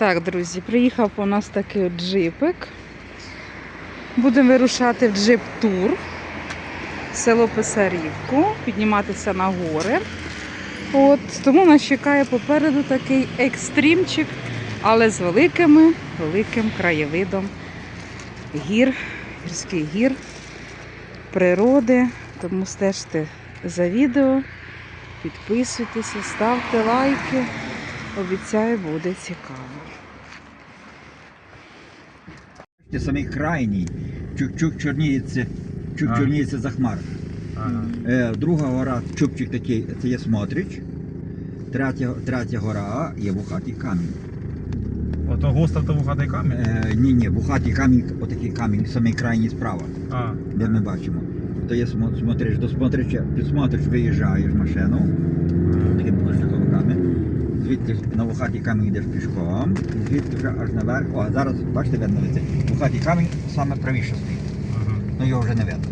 Так, друзі, приїхав у нас такий джипик. Будемо вирушати в джип-тур село Писарівку, підніматися на гори. От, тому нас чекає попереду такий екстримчик, але з великими, великим краєвидом гір, гірських гір, природи. Тому стежте за відео, підписуйтеся, ставте лайки. Обіцяю, буде цікаво. Це самий крайній. Чук-чук чорніється, чук чорніється за хмар. Ага. Е, друга гора, чубчик такий, це є Смотрич. Третя, третя гора є Вухатий камінь. Ото гостав то вухатий камінь? Е, ні, ні, Вухатий камінь, отакий камінь, самий крайній справа, А. де ми бачимо. То є Смо- Смотрич. До Смотрича, під Смотрич виїжджаєш машину, таким шляховиками. Звідти на Вухатий камінь йдеш пішком, і звідти вже аж наверх. О, а зараз, бачите, видно це. Вухатий камінь саме правіше стоїть. Ага. Ну його вже не видно.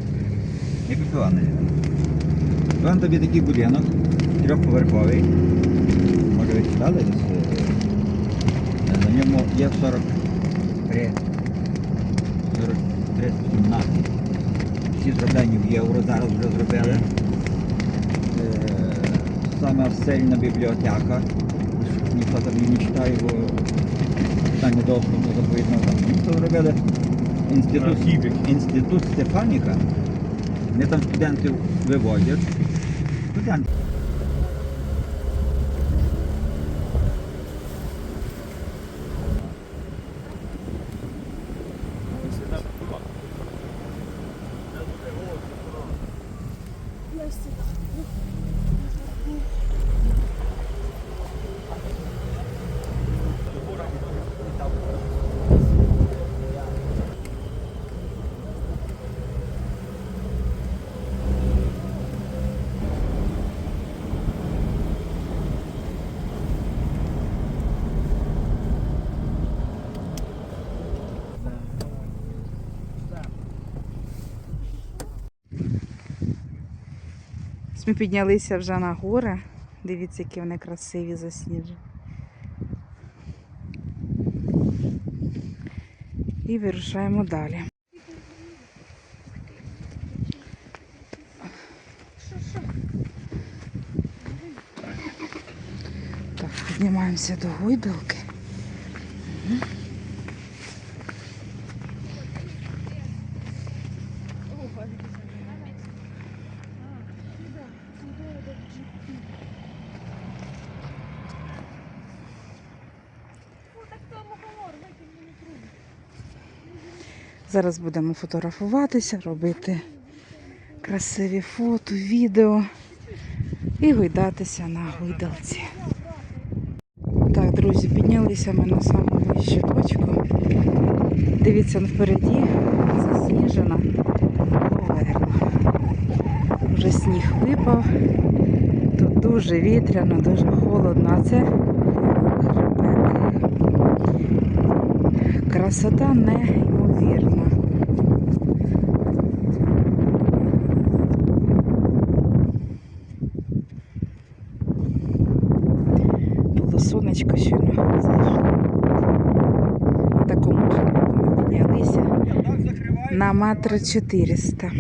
Як півани. Вон тобі такий будинок, трьохповерховий. Може ви читали десь? е, На ньому є 43 43 кімнати. Всі зроблені в євро, зараз вже зробили. Е, Сама сильна бібліотека. Ніхто там її не читає, бо питання доступу заповідного там. Ніхто робили інститут, інститут Стефаніка. Вони там студентів виводять. Студенти. Ми піднялися вже на гори. Дивіться, які вони красиві засніжені. І вирушаємо далі. Так, піднімаємося до гойдалки. Зараз будемо фотографуватися, робити красиві фото, відео і гойдатися на гойдалці. Так, друзі, піднялися ми на саму вищу точку. Дивіться, впереді засніжена поверхня. Вже сніг випав. Тут дуже вітряно, дуже холодно, а це хребет. Красота неймовірна. Було сонечко щойно зайшло. Такому джипку ми піднялися на метр 400.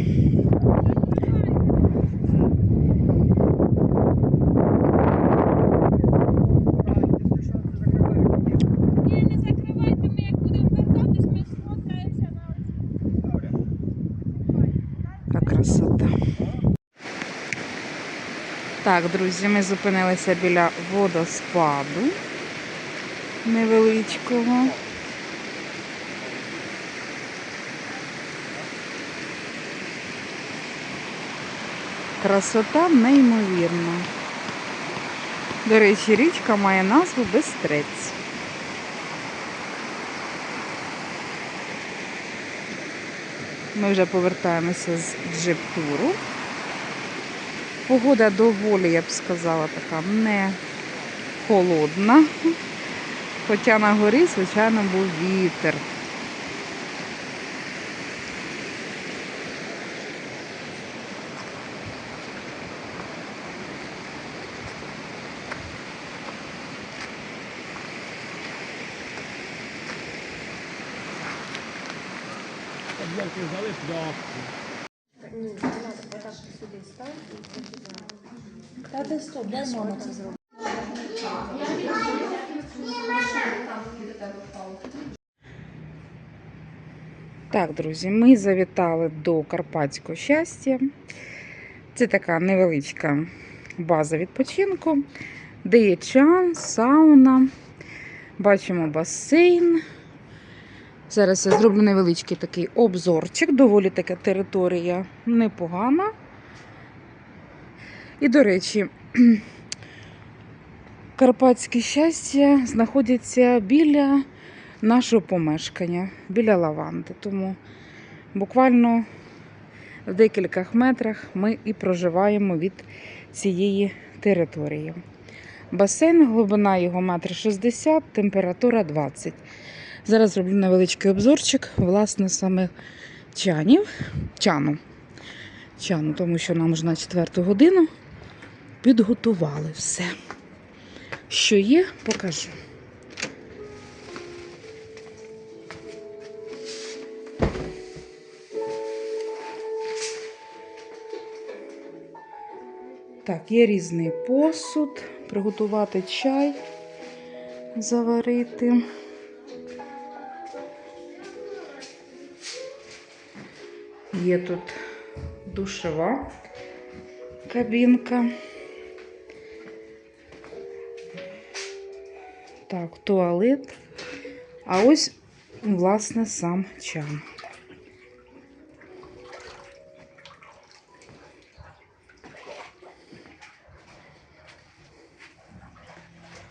Ні, не закривайте, ми як будемо вертатись, ми сфоткаємося на Яка красота. Так, друзі, ми зупинилися біля водоспаду невеличкого. Красота неймовірна. До речі, річка має назву Бестрець. Ми вже повертаємося з джип-туру. Погода доволі, я б сказала, така не холодна. Хоча на горі, звичайно, був вітер. Блоки взяли пляшку. Ні, отак сюди став і. Та де стоп, дай мама це зробить. Так, друзі, ми завітали до Карпатського щастя. Це така невеличка база відпочинку, де є чан, сауна. Бачимо басейн. Зараз я зроблю невеличкий такий обзорчик. Доволі така територія непогана. І, до речі, Карпатське щастя знаходиться біля нашого помешкання біля лаванди. Тому буквально в декількох метрах ми і проживаємо від цієї території. Басейн, глибина його метр 60, температура 20. Зараз зроблю невеличкий обзорчик, власне, саме чанів. Чану. Чану, тому що нам вже на четверту годину підготували все. Що є, покажу. Так, є різний посуд, приготувати чай, заварити. Є тут душова кабінка. Так, туалет. А ось, власне, сам чан.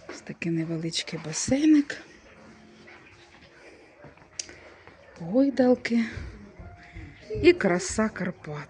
Ось такий невеличкий басейник. Гойдалки і краса Карпат.